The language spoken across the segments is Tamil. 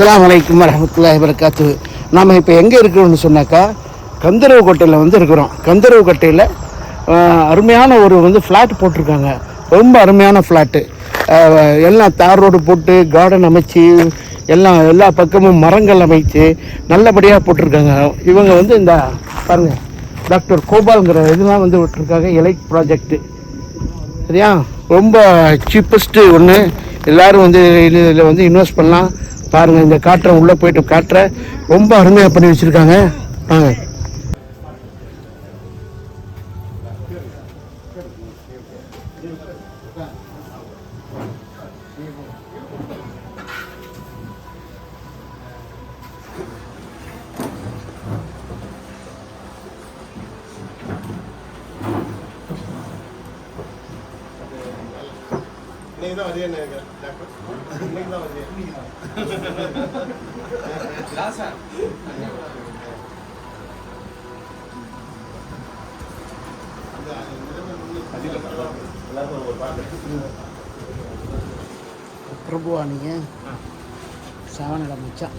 அஸ்லாம் அலைக்கும் வரமத்துல்லா வரகாத்து நாம் இப்போ எங்கே இருக்கிறோம்னு சொன்னாக்கா கந்தரவு கோட்டையில் வந்து இருக்கிறோம். கந்தரவு கோட்டையில் அருமையான ஒரு வந்து ஃப்ளாட் போட்டிருக்காங்க. ரொம்ப அருமையான ஃப்ளாட்டு எல்லாம் தார் ரோடு போட்டு கார்டன் அமைச்சு எல்லாம் எல்லா பக்கமும் மரங்கள் அமைச்சு நல்லபடியாக போட்டிருக்காங்க. இவங்க வந்து இந்த பாருங்கள் டாக்டர் கோபால்ங்கிற இதெல்லாம் வந்து விட்டுருக்காங்க எலைட் ப்ராஜெக்ட்டு சரியா? ரொம்ப சீப்பஸ்ட்டு ஒன்று எல்லோரும் வந்து இதில் வந்து இன்வெஸ்ட் பண்ணலாம். பாருங்கள் இந்த காற்றை உள்ளே போயிட்டு காற்றை ரொம்ப அருமையாக பண்ணி வச்சுருக்காங்க. வாங்க. இன்னைக்கு தான் வரையா டாக்டர் இன்னைக்கு தான் வரையா பிரபுவா நீங்கள் சாவனடா மச்சான்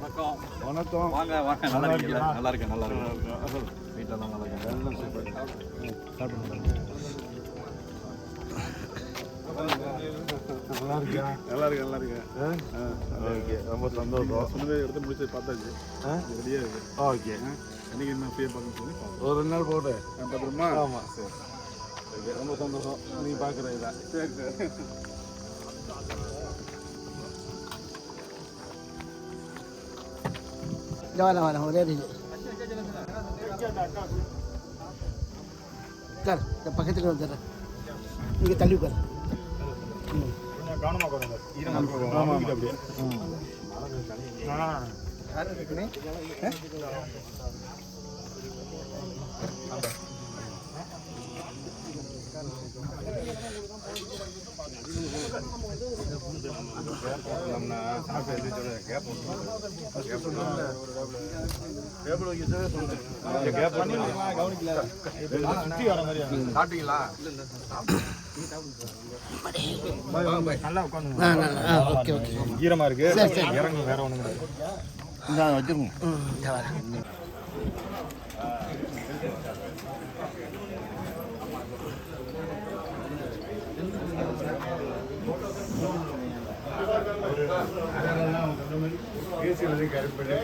வணக்கம். வாங்க வாங்க. நல்லா இருக்கீங்களா? நல்லா இருக்கேன் நல்லா இருக்கேன். வீட்டில் தான் நல்லா இருக்கேன். எல்லாம் சூப்பர் நல்லா இருக்கேன் நல்லா இருக்கு நல்லா இருக்கு ஓகே ரொம்ப சந்தோஷம். சொன்னதை எடுத்து முடிச்சு பார்த்தாச்சு. ரெடியா இருக்கு. ஓகே. என்னைக்கு என்ன ஃப்ரீயா பார்க்கணும்னு சொல்லி ஒரு ரெண்டு நாள் போட்டு. பார்த்துருமா ஆமாம் சரி. சரி, ரொம்ப சந்தோஷம். நீ பார்க்குற இதை. சரி சரி. உட்கார் இந்த பக்கத்தில் வந்துடுறேன். நீங்கள் தள்ளி உட்கார். ம் கவனமாக பாருங்க ஈரமாக அப்படியே. நம்ம சாப்பிட்டு எழுதிச்சோட சாப்பிட்டீங்களா ஈரமா இருக்கு சரி, சரி. இறங்கு வேற கிடையாது இந்த வச்சிருங்க ம் இந்த வரேன் பேசி கரெக்ட் பண்ணி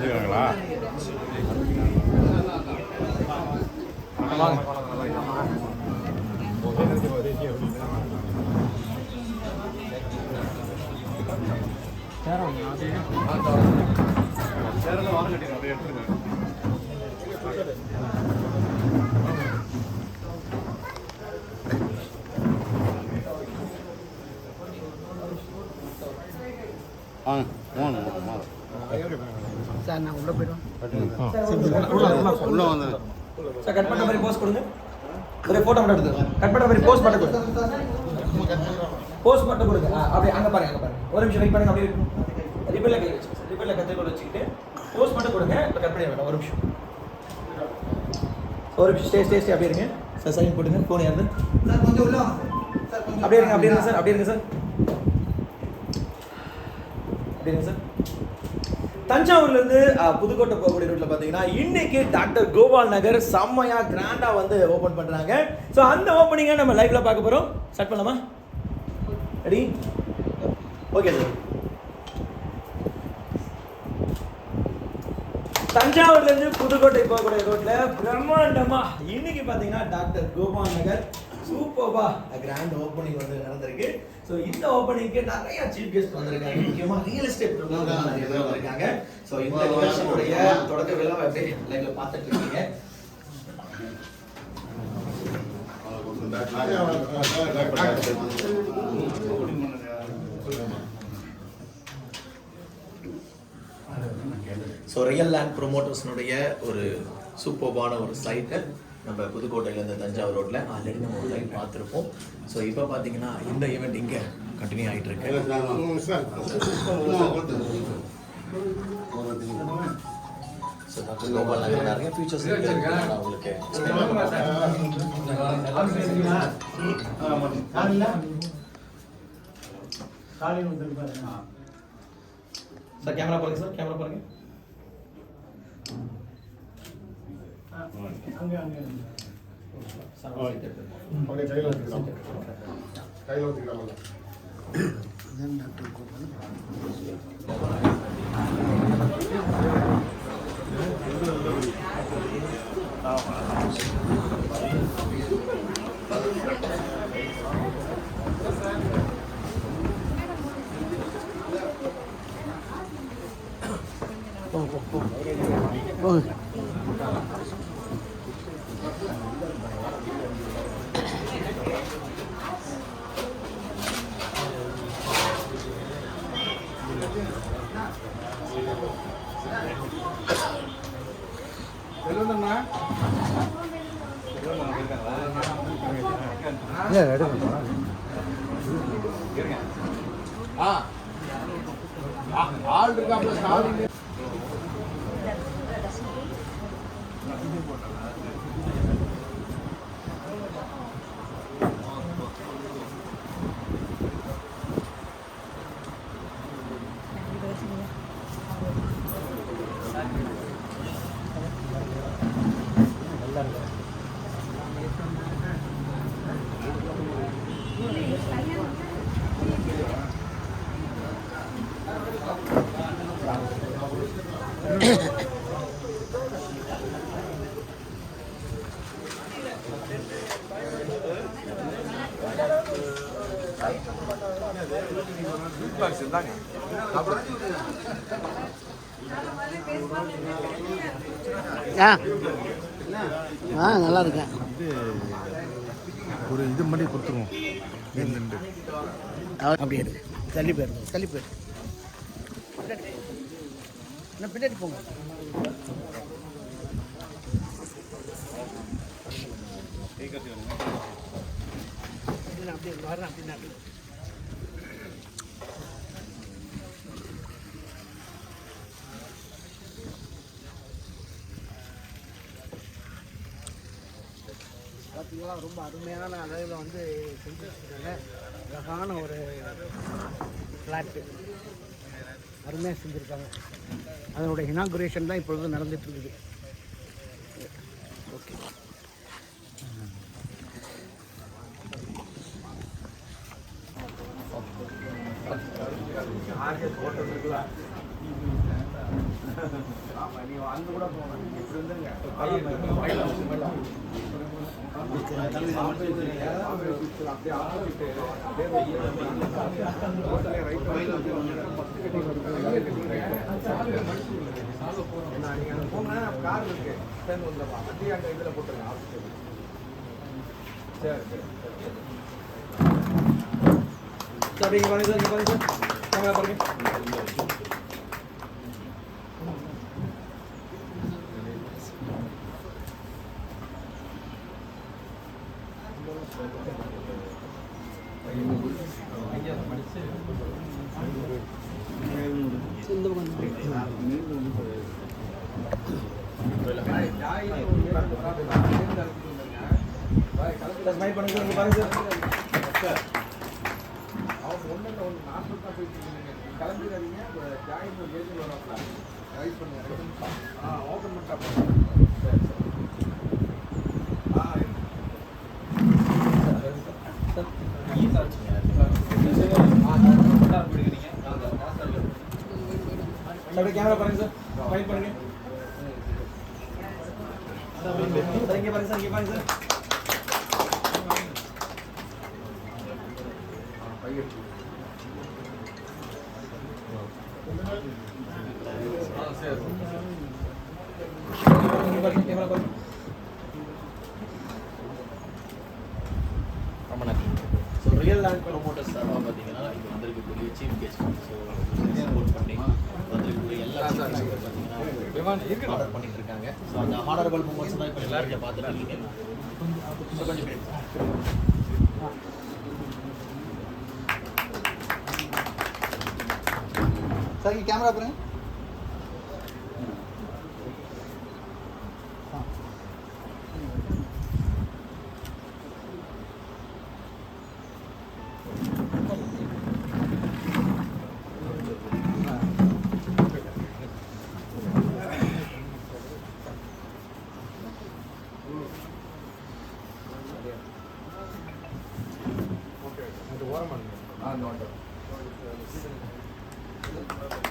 இருக்காங்களா வாங்க வாங்க வாங்க சார் நான் உள்ளே போய்டும் உள்ள வந்து சார் கட் பண்ணுற மாதிரி போஸ் கொடுங்க. ஒரே ஃபோட்டோ மட்டும் எடுத்து கட் பண்ணுற மாதிரி போஸ் மட்டும் கொடுங்க. போஸ் மட்டும் கொடுங்க. அப்படியே அங்கே பாருங்க அங்கே பாருங்க. ஒரு நிமிஷம் வெயிட் பண்ணுங்க அப்படியே ரிப்பில் கை வச்சு ரிப்பில் கத்தை வச்சுக்கிட்டு போஸ் மட்டும் கொடுங்க. இப்போ கட் பண்ணி வேண்டாம் ஒரு நிமிஷம். ஒரு நிமிஷம். ஸ்டே ஸ்டே ஸ்டே அப்படியே இருங்க. சார் சைன் போட்டுங்க. ஃபோன் யாரு சார் கொஞ்சம் உள்ள அப்படியே இருங்க அப்படியே இருங்க சார். அப்படியே இருங்க சார். அப்படியே இருங்க சார். தஞ்சாவூர்லேருந்து புதுக்கோட்டை போகக்கூடிய ரூட்டில் பார்த்தீங்கன்னா இன்னைக்கு டாக்டர் கோபால் நகர் செம்மையாக கிராண்டாக வந்து ஓப்பன் பண்ணுறாங்க ஸோ அந்த ஓப்பனிங்கை நம்ம லைவ்ல பார்க்க போகிறோம் ஸ்டார்ட் பண்ணலாமா? ரெடி ஓகே சார் தஞ்சாவூர்லேருந்து புதுக்கோட்டை போகக்கூடிய ரோட்டில் பிரம்மாண்டமாக இன்னைக்கு பார்த்தீங்கன்னா டாக்டர் கோபால் நகர். சூப்பர்வா கிராண்ட் ஓப்பனிங் வந்து நடந்திருக்கு. ஸோ இந்த ஓப்பனிங்க்கு நிறைய சீஃப் கெஸ்ட் வந்திருக்காங்க முக்கியமாக ரியல் எஸ்டேட் நிறைய பேர் வந்திருக்காங்க. ஸோ இந்த நிகழ்ச்சியுடைய தொடக்க விழா அப்படியே லைவ்ல பார்த்துட்டு இருக்கீங்க? ஸோ ரியல் லேண்ட் ப்ரொமோட்டர்ஸ்னுடைய ஒரு சூப்பர்பான ஒரு சைட்டை நம்ம புதுக்கோட்டையிலேருந்து தஞ்சாவூர் ரோட்டில் ஆல்ரெடி நம்ம ஒரு லைவ் பார்த்துருப்போம். ஸோ இப்போ பார்த்தீங்கன்னா இந்த ஈவெண்ட் இங்கே கண்டினியூ ஆகிட்டு இருக்கு. ஸோ டாக்டர் கோபால் நகர் நிறைய உங்களுக்கு சார் கேமரா பாருங்க சார். கேமரா பாருங்க சார் ஆ. ஆ நல்லா இருக்கேன். ஒரு இது மாதிரி கொடுத்துருவோம். நின்று அப்படியே இருக்கு. தள்ளி போயிருங்க தள்ளி போயிரு என்ன பின்னாடி போங்க. இல்லை, அப்படியே வரேன் பின்னாடி இதெல்லாம் ரொம்ப அருமையான அளவில் வந்து செஞ்சு அழகான ஒரு ஃப்ளாட்டு அருமையாக செஞ்சுருக்காங்க. அதனுடைய இனாகுரேஷன் தான் இப்பொழுது நடந்துகிட்ருக்குது. ஓகே. அங்கே கூட போவேன் கார் இருக்கு சேர்ந்து வந்துடலாம் வண்டி அந்த இதுல போட்டுருங்க ஆஃபீஸ் சரி சரி சார் அப்படிங்க பாருங்க சார் இங்க பாருங்க சார் கேமரா பாருங்க ஸ்மைல் பண்ணுங்க சார் இங்க பாருங்க சார் அவங்க ஒண்ணு இல்ல ஒண்ணு நான் சொல்லிட்டு போயிட்டு இருக்கீங்க கிளம்பிடாதீங்க ஜாயின் ஏஜ் வரோம்ல ரைஸ் பண்ணுங்க ஆ ஓப்பன் பண்ணிட்டா போதும். சரி சரி ஆ அப்படியே கேமரா பாருங்க சார். ஸ்மைல் பண்ணுங்க சார் இங்க பாருங்க சார் இங்க பாருங்க சார் இங்க பாருங்க கேமரா பாருங்க ரொம்ப நன்றி ஸோ ரியல் லேண்ட் ப்ரொமோட்டர்ஸ் சார்பாக பார்த்தீங்கன்னா இது வந்திருக்கக்கூடிய சீஃப் கெஸ்ட் ஸோ சப்போர்ட் பண்ணி வந்திருக்கக்கூடிய எல்லா பார்த்தீங்கன்னா ஆர்டர் பண்ணிட்டு இருக்காங்க ஸோ அந்த ஹானரபிள் மூமெண்ட்ஸ் தான் இப்போ எல்லாருக்கும் பார்த்துருக்கீங்க ஸோ கொஞ்சம் பேர். சார் இங்கே கேமரா பாருங்க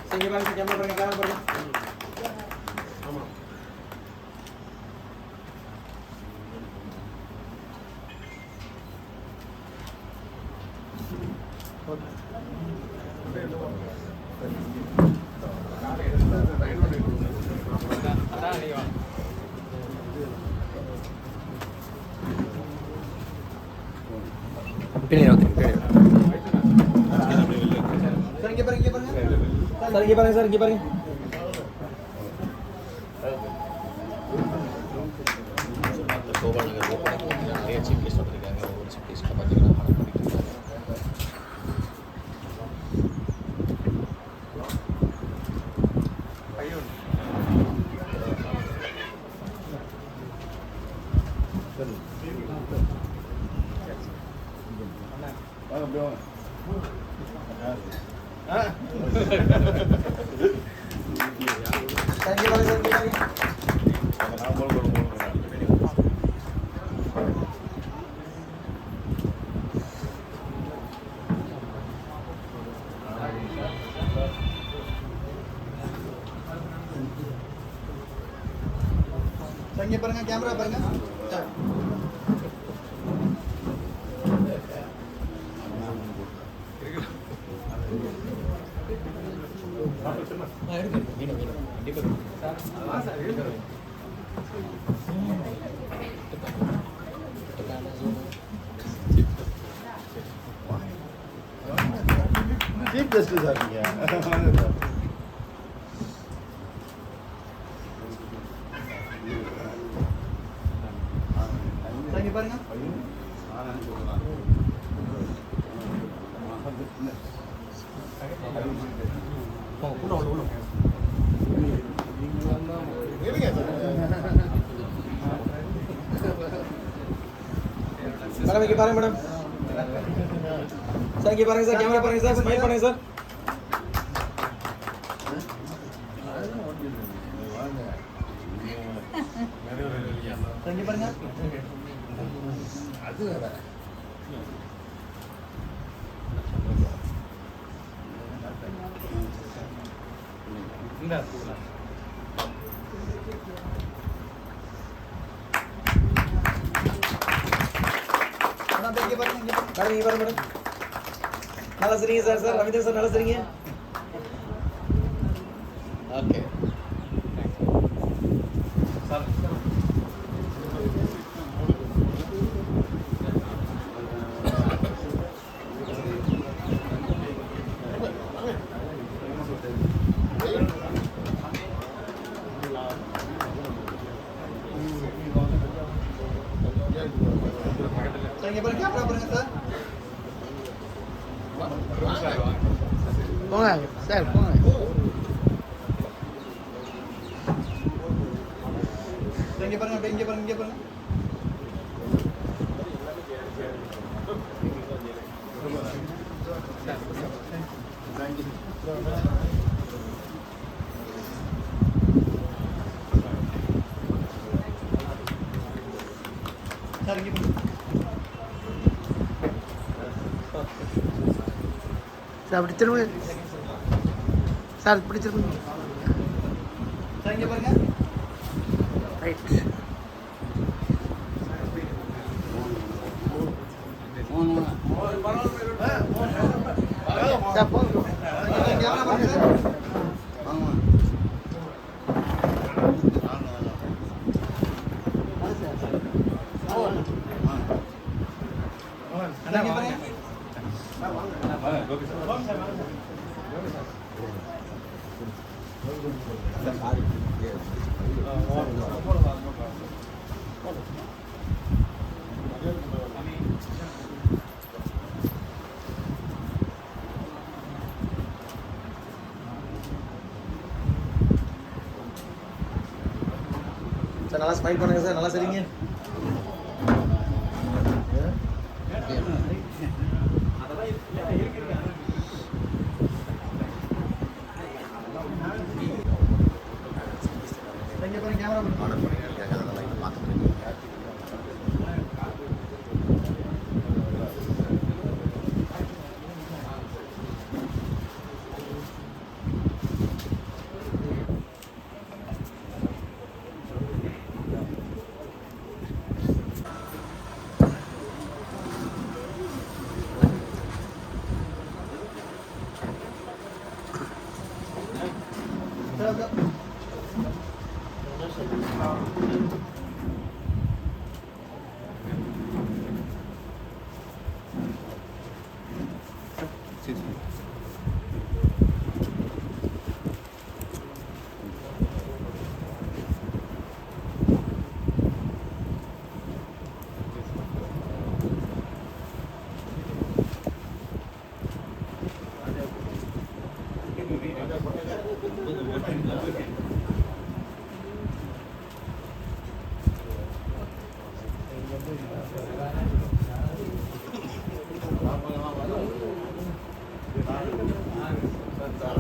சார் இங்க பாருங்க கேமரா பாருங்க கேமரா பாருங்க சார் இங்கே பாருங்க இங்கே பாருங்க சார் இங்க பாருங்க சார் இங்க பாருங்க டாக்டர் கோபால் நகர் ஓப்பனிங் பார்த்தீங்கன்னா நிறைய சீஃப் கெஸ்ட் வந்திருக்காங்க ஒவ்வொரு சீஃப் கெஸ்ட்டை பார்த்தீங்கன்னா ஆர்டர் பண்ணிட்டு இருக்காங்க வாங்க அப்படியே வாங்க சார் இங்கே பாருங்க சார் இங்கே பாருங்க வாங்க, நான் போல போல போல சார் இங்கே பாருங்க கேமரா பாருங்க சீஃப் கெஸ்ட் சார் நீங்க வாங்க சார் சார் இங்கே பாருங்க மேடம் இங்க பாருங்க மேடம் சார் இங்க பாருங்க சார் கேமரா பாருங்க சார் ஸ்மைல் பண்ணுங்க சார் இங்கே பாருங்க அண்ணா, அப்படியே இங்க பாருங்க இங்க பாருங்க மேடம் இங்க பாருங்க மேடம் நல்லா சரிங்க சார் சார் ரவிதர் சார் நல்லா சரிங்க ஓகே சார் இங்க பாருங்க கேமரா பாருங்க சார் போங்க சார் போங்க சார் இங்க பாருங்க அப்படியே இங்க பாருங்க இங்க பாருங்க சார் இங்க பாருங்க சார் அப்படி திரும்ப சார் இப்படி திரும்ப சார் இங்க பாருங்க ரைட் சார் போங்க கேமரா பாருங்க சார் அண்ணா இங்க பாருங்க சார் நல்லா ஸ்மைல் பண்ணுங்க சார் நல்லா சரிங்க சார் இங்க பாருங்க கேமரா பாருங்க சார் சார்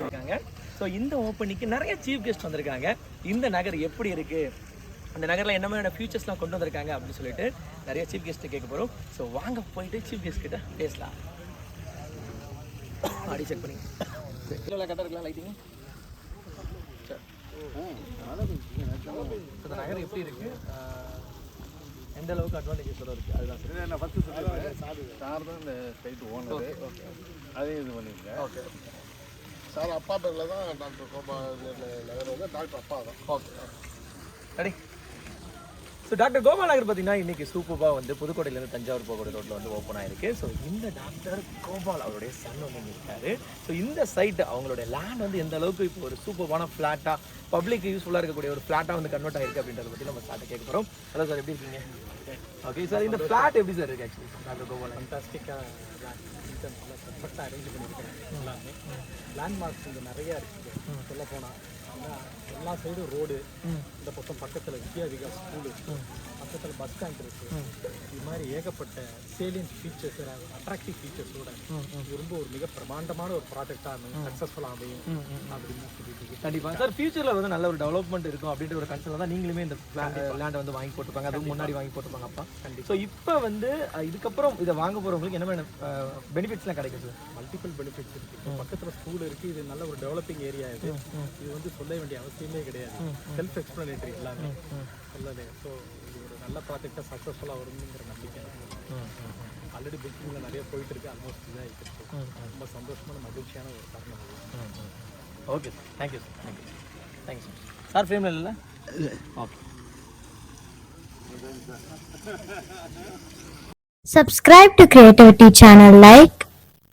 இருக்காங்க ஸோ இந்த ஓப்பனிங்க்கு நிறைய சீஃப் கெஸ்ட் வந்திருக்காங்க. இந்த நகர் எப்படி இருக்கு? அந்த நகரில் என்ன மாதிரியான ஃபியூச்சர்ஸ்லாம் கொண்டு வந்திருக்காங்க அப்படின்னு சொல்லிட்டு நிறைய சீஃப் கெஸ்ட்டு கேட்க போகிறோம் ஸோ வாங்க போயிட்டு சீஃப் கெஸ்ட் கிட்ட பேசலாம். ஆடி செக் பண்ணி இல்லை கரெக்டாக இருக்கலாம் லைட்டிங் இந்த நகர் எப்படி இருக்கு? ஆஹ், எந்த அளவுக்கு அட்வான்டேஜஸ் இருக்கு? அதுதான் sir. நான் ஃபஸ்ட்டு சார் தான் இந்த சைட் ஓனர் அதையும் இது பண்ணியிருக்கேன் ஓகே சார் அப்பா பேரில் தான் டாக்டர் கோபா நகர் வந்து டாக்டர் அப்பா தான். Okay ready so doctor Gopal Nagar பார்த்தீங்கன்னா இன்னைக்கு சூப்பராக வந்து புதுக்கோட்டையிலேருந்து தஞ்சாவூர் போகக்கூடிய ரோட்டில் வந்து ஓப்பன் ஆயிருக்கு. ஸோ இந்த டாக்டர் கோபால் அவருடைய சன் வந்து இங்க இருக்காரு. ஸோ இந்த சைட் அவங்களுடைய லேண்ட் வந்து எந்த அளவுக்கு இப்போ ஒரு சூப்பரான ஃப்ளாட்டாக பப்ளிக் யூஸ்ஃபுல்லாக இருக்கக்கூடிய ஒரு ஃப்ளாட்டாக வந்து கன்வெர்ட் ஆயிருக்கு அப்படின்றத பற்றி நம்ம ஸ்டார்ட் கேட்க போகிறோம் ஹலோ சார் எப்படி இருக்கீங்க? ஓகே சார் இந்த ஃப்ளாட் எப்படி சார் இருக்கு ஆக்சுவலி டாக்டர் கோபால் ஃபண்டாஸ்டிக்காக பர்ஃபெக்டாக அரேஞ்ச் பண்ணியிருக்கேன் எல்லாமே லேண்ட்மார்க்ஸ் இங்கே நிறையா இருக்குது சொல்ல போனால் எல்லா சைடும் ரோடு இந்த பக்கம் பக்கத்தில் வித்யா விகாஸ் ஸ்கூலு பக்கத்தில் பஸ் ஸ்டாண்ட் இருக்கு. இது மாதிரி ஏகப்பட்ட சேலியன்ஸ் ஃபீச்சர்ஸ் அட்ராக்டிவ் ஃபீச்சர்ஸோட ரொம்ப ஒரு மிக பிரமாண்டமான ஒரு ப்ராஜெக்டாக அமையும். சக்ஸஸ்ஃபுல்லாக அமையும் அப்படின்னு சொல்லிட்டு இருக்கு. கண்டிப்பா. சார் ஃபியூச்சர்ல வந்து நல்ல ஒரு டெவலப்மெண்ட் இருக்கும் அப்படின்ற ஒரு கன்சர்ன் தான் நீங்களுமே இந்த லேண்டை வந்து வாங்கி போட்டுருப்பாங்க. அதுக்கு முன்னாடி வாங்கி போட்டுருப்பாங்க அப்பா. ஸோ இப்போ வந்து இதுக்கப்புறம் இதை வாங்க போறவங்களுக்கு என்ன மாதிரி பெனிஃபிட்ஸ்லாம் கிடைக்கும் சார் மல்டிபிள் பெனிஃபிட்ஸ் இருக்கு. இப்போ பக்கத்துல ஸ்கூல் இருக்கு. இது நல்ல ஒரு டெவலப்பிங் ஏரியா இது. இது வந்து சொல்ல வேண்டிய அவசியமே கிடையாது. செல்ஃப் எக்ஸ்பிளனேட்டரி எல்லாமே. சொல்லலை ஸோ இது ஒரு நல்ல ப்ராஜெக்டாக சக்ஸஸ்ஃபுல்லாக வருங்கிற நம்பிக்கை ஆல்ரெடி புக்கிங்கில் நிறைய போயிட்டு இருக்கு. ஆல்மோஸ்ட் இதாக இருக்கு. ரொம்ப சந்தோஷமான மகிழ்ச்சியான ஒரு தருணம். Okay sir thank you sir thank you thank you sir sir ஃப்ரேமில் இல்லை? Okay Subscribe to Creativity channel, like,